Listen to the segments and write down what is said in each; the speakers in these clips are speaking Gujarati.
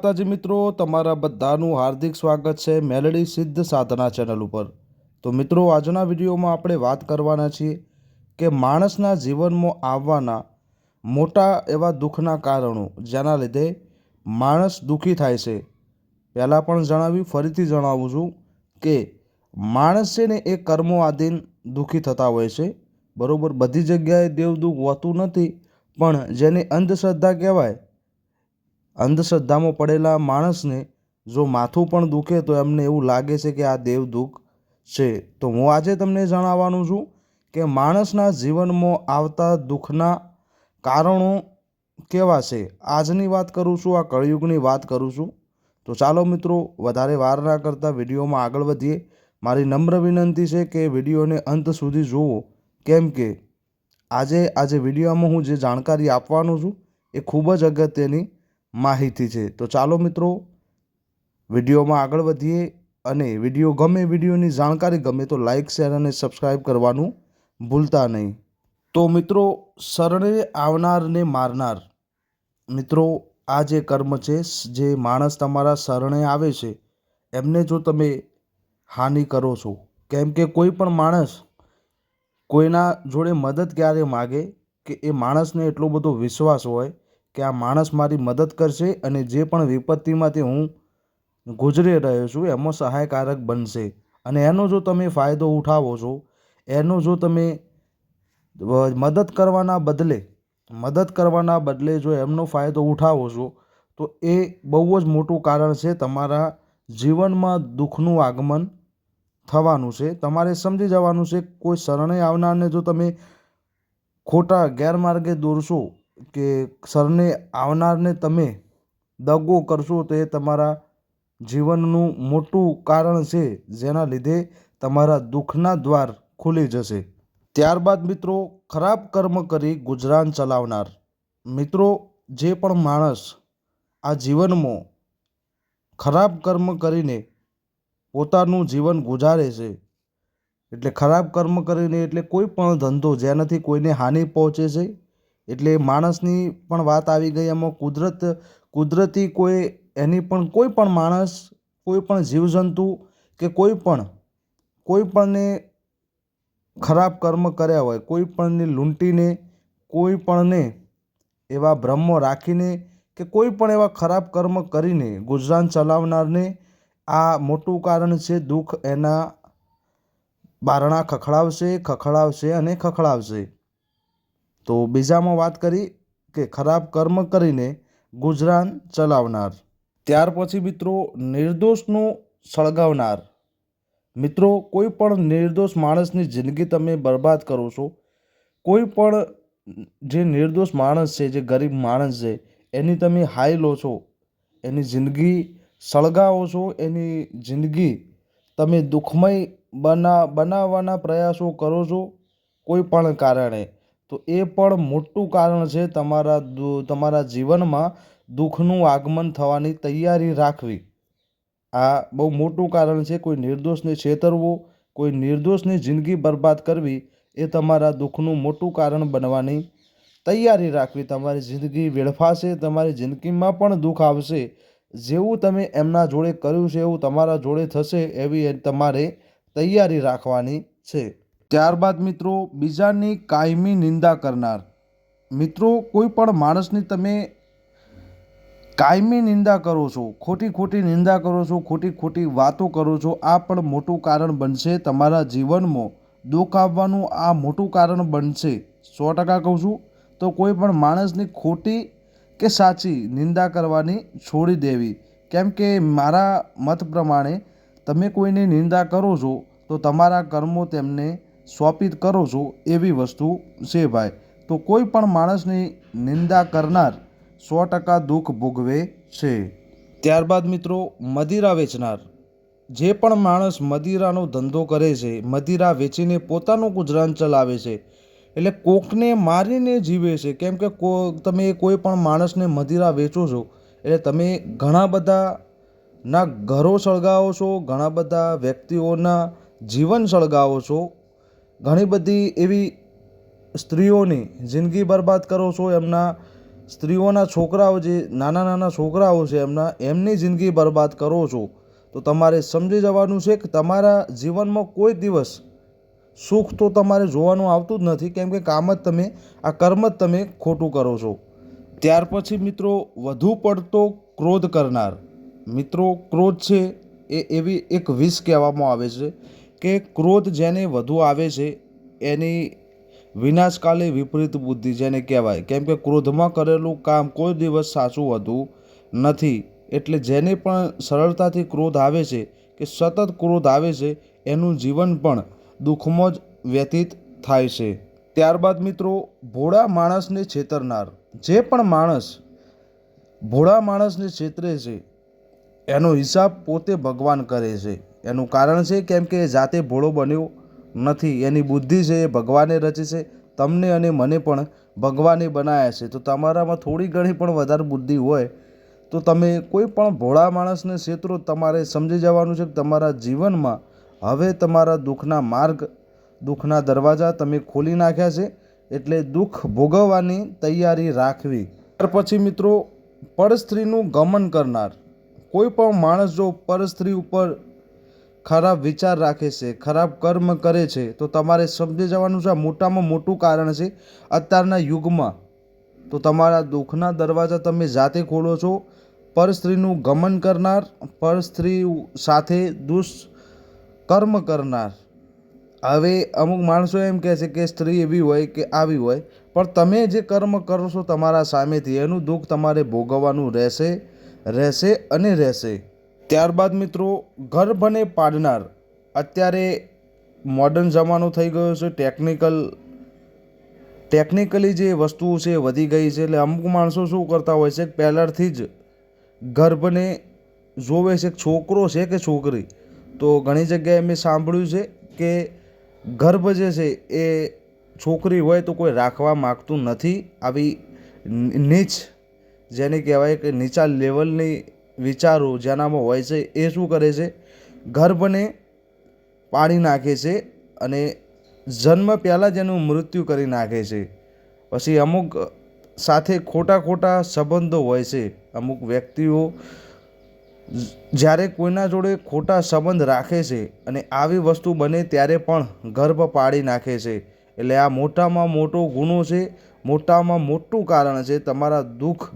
માતાજી મિત્રો, તમારા બધાનું હાર્દિક સ્વાગત છે મેલડી સિદ્ધ સાધના ચેનલ ઉપર. તો મિત્રો, આજના વિડીયોમાં આપણે વાત કરવાના છીએ કે માણસના જીવનમાં આવવાના મોટા એવા દુઃખના કારણો, જેના લીધે માણસ દુઃખી થાય છે. પહેલાં પણ જણાવ્યું, ફરીથી જણાવું છું કે માણસ છે ને એ કર્મો આધીન દુઃખી થતા હોય છે. બરાબર, બધી જગ્યાએ દેવ દુઃખ હોતું નથી, પણ જેને અંધશ્રદ્ધા કહેવાય અંધશ્રદ્ધામાં પડેલા માણસને જો માથું પણ દુખે તો એમને એવું લાગે છે કે આ દેવ દુઃખ છે. તો હું આજે તમને જણાવવાનું છું કે માણસના જીવનમાં આવતા દુઃખના કારણો કેવા છે. આજની વાત કરું છું, આ કળિયુગની વાત કરું છું. તો ચાલો મિત્રો, વધારે વાર ના કરતાં વિડીયોમાં આગળ વધીએ. મારી નમ્ર વિનંતી છે કે વિડીયોને અંત સુધી જુઓ. કેમ કે આજે આજે વિડીયોમાં હું જે જાણકારી આપવાનો છું એ ખૂબ જ અગત્યની માહિતી છે. તો ચાલો મિત્રો, વિડીયોમાં આગળ વધીએ અને વીડિયો ગમે વિડીયોની જાણકારી ગમે તો લાઇક શેર અને સબસ્ક્રાઈબ કરવાનું ભૂલતા નહીં. તો મિત્રો, શરણે આવનારને મારનાર. મિત્રો, આ જે કર્મ છે, જે માણસ તમારા શરણે આવે છે, એમને જો તમે હાનિ કરો છો, કેમ કે કોઈ પણ માણસ કોઈના જોડે મદદ ક્યારે માગે કે એ માણસને એટલો બધો વિશ્વાસ હોય કે આ માણસ મારી મદદ કરશે અને જે પણ વિપત્તિમાંથી હું ગુજરી રહ્યો છું, એમાં સહાયકારક બનશે. અને એનો જો તમે ફાયદો ઉઠાવો છો, એનો જો તમે મદદ કરવાના બદલે, મદદ કરવાના બદલે જો એમનો ફાયદો ઉઠાવો છો, તો એ બહુ જ મોટું કારણ છે તમારા જીવનમાં દુઃખનું આગમન થવાનું છે. તમારે સમજી જવાનું છે, કોઈ શરણે આવનારને જો તમે ખોટા ગેરમાર્ગે દોરશો કે સરને આવનારને તમે દગો કરશો તો એ તમારા જીવનનું મોટું કારણ છે, જેના લીધે તમારા દુઃખના દ્વાર ખુલી જશે. ત્યારબાદ મિત્રો, ખરાબ કર્મ કરી ગુજરાન ચલાવનાર. મિત્રો, જે પણ માણસ આ જીવનમાં ખરાબ કર્મ કરીને પોતાનું જીવન ગુજારે છે, એટલે ખરાબ કર્મ કરીને એટલે કોઈ પણ ધંધો જેનાથી કોઈને હાનિ પહોંચે છે એટલે માણસની પણ વાત આવી ગઈ એમાં કુદરત, કુદરતી કોઈ, એની પણ કોઈ પણ માણસ, કોઈ પણ જીવજંતુ કે કોઈ પણ, કોઈ પણને ખરાબ કર્મ કર્યા હોય, કોઈ પણને લૂંટીને, કોઈ પણને એવા ભ્રમો રાખીને કે કોઈ પણ એવા ખરાબ કર્મ કરીને ગુજરાન ચલાવનારને આ મોટું કારણ છે દુઃખ એના બારણા ખખડાવશે ખખડાવશે અને ખખડાવશે. તો બીજામાં વાત કરી કે ખરાબ કર્મ કરીને ગુજરાન ચલાવનાર. ત્યાર પછી મિત્રો નિર્દોષનું સળગાવનાર. મિત્રો, કોઈ પણ નિર્દોષ માણસની જિંદગી તમે બરબાદ કરો છો, કોઈ પણ જે નિર્દોષ માણસ છે, જે ગરીબ માણસ છે, એની તમે હાઈ લો છો, એની જિંદગી સળગાવો છો, એની જિંદગી તમે દુઃખમય બના બનાવવાના પ્રયાસો કરો છો, કોઈ પણ કારણે. તો એ પણ મોટું કારણ છે તમારા તમારા જીવનમાં દુઃખનું આગમન થવાની તૈયારી રાખવી. આ બહુ મોટું કારણ છે, કોઈ નિર્દોષને છેતરવો, કોઈ નિર્દોષની જિંદગી બરબાદ કરવી, એ તમારા દુઃખનું મોટું કારણ બનવાની તૈયારી રાખવી. તમારી જિંદગી વેડફાશે, તમારી જિંદગીમાં પણ દુઃખ આવશે. જેવું તમે એમના જોડે કર્યું છે, એવું તમારા જોડે થશે, એવી તમારે તૈયારી રાખવાની છે. ત્યારબાદ મિત્રો, બીજાની કાયમી નિંદા કરનાર. મિત્રો કોઈ પણ માણસની તમે કાયમી નિંદા કરો છો ખોટી ખોટી નિંદા કરો છો ખોટી ખોટી વાતો કરો છો, આ પણ મોટું કારણ બનશે તમારા જીવનમાં. દુઃખ આવવાનું આ મોટું કારણ બનશે. સો ટકા કહું છું, તો કોઈ પણ માણસની ખોટી કે સાચી નિંદા કરવાની છોડી દેવી. કેમ કે મારા મત પ્રમાણે, તમે કોઈની નિંદા કરો છો, તો તમારા કર્મો તેમને સોંપિત કરો છો એવી વસ્તુ છે ભાઈ. તો કોઈ પણ માણસની નિંદા કરનાર સો ટકા દુઃખ ભોગવે છે. ત્યારબાદ મિત્રો, મદિરા વેચનાર. જે પણ માણસ મદિરાનો ધંધો કરે છે, મદિરા વેચીને પોતાનું ગુજરાન ચલાવે છે, એટલે કોકને મારીને જીવે છે, કેમ કે કો, તમે કોઈ પણ માણસને મદિરા વેચો છો, એટલે તમે ઘણા બધા ના ઘરો સળગાવો છો, ઘણા બધા વ્યક્તિઓના જીવન સળગાવો છો ઘણી બધી એવી સ્ત્રીઓની જિંદગી બરબાદ કરો છો, એમના સ્ત્રીઓના છોકરાઓ જે, નાના નાના છોકરાઓ છે, એમના, એમની જિંદગી બરબાદ કરો છો. તો તમારે સમજી જવાનું છે કે તમારા જીવનમાં કોઈ દિવસ સુખ તો તમારે જોવાનું આવતું જ નથી, કેમ કે કામ જ તમે, આ કર્મ જ તમે ખોટું કરો છો. ત્યાર પછી મિત્રો, વધુ પડતો ક્રોધ કરનાર, મિત્રો, ક્રોધ છે એ એવી એક વિષ કહેવામાં આવે છે કે ક્રોધ જેને વધુ આવે છે, એની વિનાશકાલે વિપરીત બુદ્ધિ જેને કહેવાય. કેમ કે ક્રોધમાં કરેલું કામ કોઈ દિવસ સાચું હોતું નથી. એટલે જેને પણ સરળતાથી ક્રોધ આવે છે કે સતત ક્રોધ આવે છે, એનું જીવન પણ દુઃખમાં જ વ્યતીત થાય છે. ત્યારબાદ મિત્રો, ભોળા માણસને છેતરનાર. જે પણ માણસ ભોળા માણસને છેતરે છે, એનો હિસાબ પોતે ભગવાન કરે છે. એનું કારણ છે કેમ કે જાતે ભોળો બન્યો નથી. એની બુદ્ધિ છે એ ભગવાને રચી છે. તમને અને મને પણ ભગવાને બનાવ્યા છે. તો તમારામાં થોડી ઘણી પણ વધારે બુદ્ધિ હોય તો તમે કોઈ પણ ભોળા માણસને ક્ષેત્રો તમારે સમજી જવાનું છે કે તમારા જીવનમાં હવે તમારા દુઃખના માર્ગ, દુઃખના દરવાજા તમે ખોલી નાખ્યા છે એટલે દુઃખ ભોગવવાની તૈયારી રાખવી. ત્યાર પછી મિત્રો, પરસ્ત્રીનું ગમન કરનાર. કોઈ પણ માણસ જો પરસ્ત્રી ઉપર ખરાબ વિચાર રાખે છે, ખરાબ કર્મ કરે છે, તો તમારે સમજી જવાનું છે મોટામાં મોટું કારણ છે અત્યારના યુગમાં. તો તમારા દુઃખના દરવાજા તમે જાતે ખોલો છો. પરસ્ત્રીનું ગમન કરનાર પરસ્ત્રી સાથે દુષ્કર્મ કરનાર. હવે અમુક માણસો એમ કહે છે કે સ્ત્રી એવી હોય કે આવી હોય, પણ તમે જે કર્મ કરો છો તમારા સામેથી, એનું દુઃખ તમારે ભોગવવાનું રહેશે રહેશે અને રહેશે. ત્યારબાદ મિત્રો ગર્ભને પાડનાર અત્યારે મોડર્ન જમાનો થઈ ગયો છે. ટેકનિકલ ટેકનિકલી જે વસ્તુઓ છે વધી ગઈ છે. એટલે અમુક માણસો શું કરતા હોય છે પહેલાંથી જ ગર્ભને જોવે છે છોકરો છે કે છોકરી. તો ઘણી જગ્યાએ મેં સાંભળ્યું છે કે ગર્ભ જે છે એ છોકરી હોય તો કોઈ રાખવા માગતું નથી. આવી નીચ, જેને કહેવાય કે નીચા લેવલની વિચારો જેનામાં હોય છે એ શું કરે છે? ગર્ભને પાડી નાખે છે અને જન્મ પહેલાં જ એનું મૃત્યુ કરી નાખે છે. પછી અમુક સાથે ખોટા ખોટા સંબંધો હોય છે. અમુક વ્યક્તિઓ જ્યારે કોઈના જોડે ખોટા સંબંધ રાખે છે અને આવી વસ્તુ બને ત્યારે પણ ગર્ભ પાડી નાખે છે. એટલે આ મોટામાં મોટો ગુનો છે, મોટામાં મોટું કારણ છે તમારા દુઃખ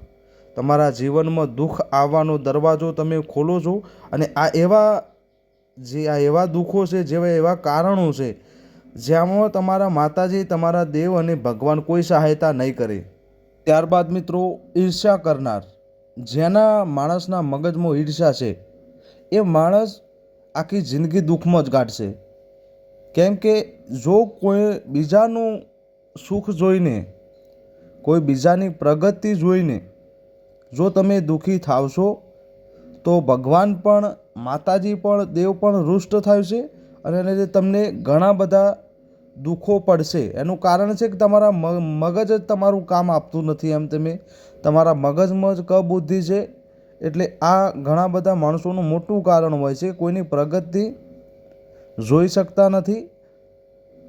તમારા જીવનમાં દુઃખ આવવાનો દરવાજો તમે ખોલો છો અને આ એવા જે આ એવા દુઃખો છે, જેવા એવા કારણો છે જેમાં તમારા માતાજી, તમારા દેવ અને ભગવાન કોઈ સહાયતા નહીં કરે. ત્યારબાદ મિત્રો, ઈર્ષ્યા કરનાર, જેના માણસના મગજમાં ઈર્ષ્યા છે, એ માણસ આખી જિંદગી દુઃખમાં જ કાઢશે કેમ કે જો કોઈ બીજાનું સુખ જોઈને, કોઈ બીજાની પ્રગતિ જોઈને જો તમે દુઃખી થાવશો, તો ભગવાન પણ, માતાજી પણ, દેવ પણ રુષ્ટ થાય છે અને એને લીધે તમને ઘણા બધા દુઃખો પડશે. એનું કારણ છે કે તમારા મગજ જ તમારું કામ આપતું નથી એમ તમે. તમારા મગજમાં જ કબુદ્ધિ છે. એટલે આ ઘણા બધા માણસોનું મોટું કારણ હોય છે. કોઈની પ્રગતિ જોઈ શકતા નથી.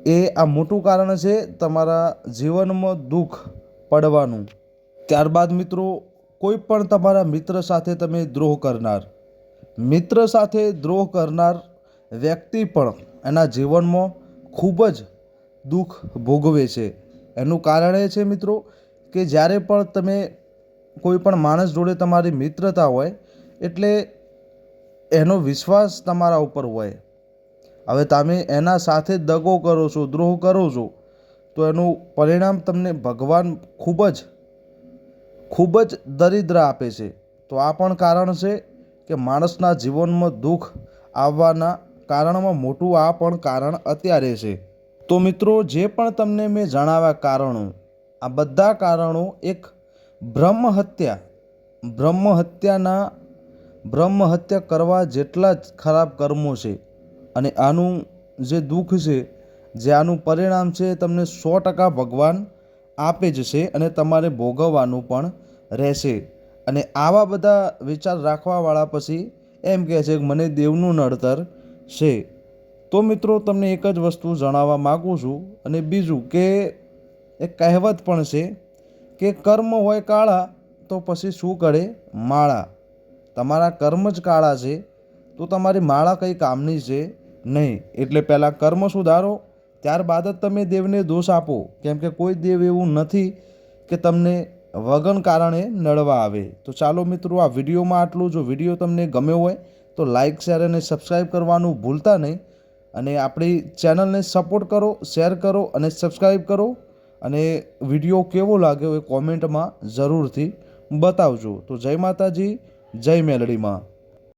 એ આ મોટું કારણ છે તમારા જીવનમાં દુઃખ પડવાનું. ત્યારબાદ મિત્રો કોઈ પણ તમારા મિત્ર સાથે તમે દ્રોહ કરનાર. મિત્ર સાથે દ્રોહ કરનાર વ્યક્તિ પણ એના જીવનમાં ખૂબ જ દુઃખ ભોગવે છે. એનું કારણ એ છે મિત્રો કે જ્યારે પણ તમે કોઈ પણ માણસ જોડે તમારી મિત્રતા હોય, એટલે એનો વિશ્વાસ તમારા ઉપર હોય. હવે તમે એના સાથે દગો કરો છો, દ્રોહ કરો છો, તો એનું પરિણામ તમને ભગવાન ખૂબ જ ખૂબ જ દરિદ્ર આપે છે. તો આ પણ કારણ છે કે માણસના જીવનમાં દુઃખ આવવાના કારણમાં મોટું આ પણ કારણ અત્યારે છે. તો મિત્રો, જે પણ તમને મેં જણાવ્યા કારણો, આ બધા કારણો એક બ્રહ્મ હત્યા બ્રહ્મ હત્યાના બ્રહ્મ હત્યા કરવા જેટલા જ ખરાબ કર્મો છે અને આનું જે દુઃખ છે, જે આનું પરિણામ છે તમને સો ટકા ભગવાન આપે જ છે અને તમારે ભોગવવાનું પણ રહેશે. અને આવા બધા વિચાર રાખવાવાળા પછી એમ કહે છે કે મને દેવનું નડતર છે. તો મિત્રો, તમને એક જ વસ્તુ જણાવવા માગું છું અને બીજું કે એક કહેવત પણ છે કે કર્મ હોય કાળા તો પછી શું કરે? માળા. તમારા કર્મ જ કાળા છે, તો તમારી માળા કંઈ કામની છે નહીં. એટલે પહેલાં કર્મ સુધારો, ત્યારબાદ જ તમે દેવને દોષ આપો. કેમ કે કોઈ દેવ એવું નથી કે તમને વગન કારણે નડવા આવે. તો ચાલો મિત્રો, આ વિડીયોમાં આટલું. જો વીડિયો તમને ગમ્યો હોય, તો લાઇક શેર અને સબસ્ક્રાઈબ કરવાનું ભૂલતા નહીં. અને આપણી ચેનલને સપોર્ટ કરો શેર કરો અને સબસ્ક્રાઈબ કરો. અને વીડિયો કેવો લાગ્યો એ કોમેન્ટમાં જરૂરથી બતાવજો. તો જય માતાજી, જય મેલડીમાં